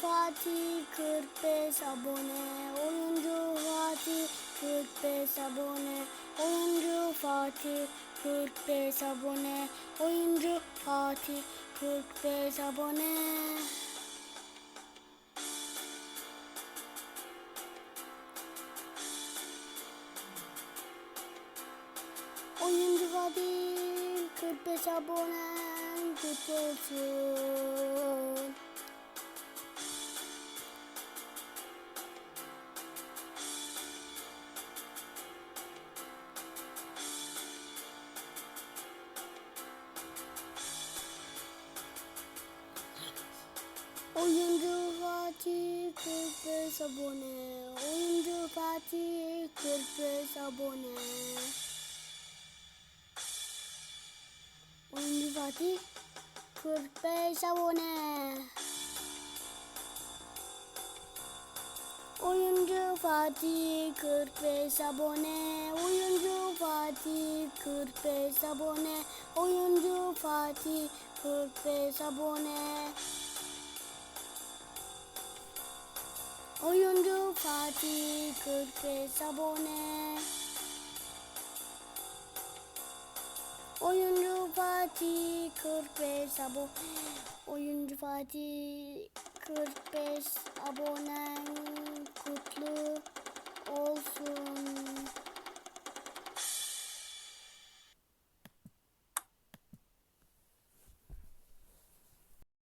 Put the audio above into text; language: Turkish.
Fatih 45 abone. Oyuncu Fatih 45 abone. Oyuncu Fatih 45 abone. Oyuncu Fatih 45 abone. Oyuncu Fatih 45 abone. Kutlu. Oyuncu Fatih 45 abone. Oyuncu Fatih 45 abone. Oyuncu Fatih 45 abone. Oyuncu Fatih 45 abone. Oyuncu Fatih 45 abone. Oyuncu Fatih 45 abone. Oyuncu Fatih 45 abone. Oyuncu Fatih 45 abone. Oyuncu Fatih 45 abonen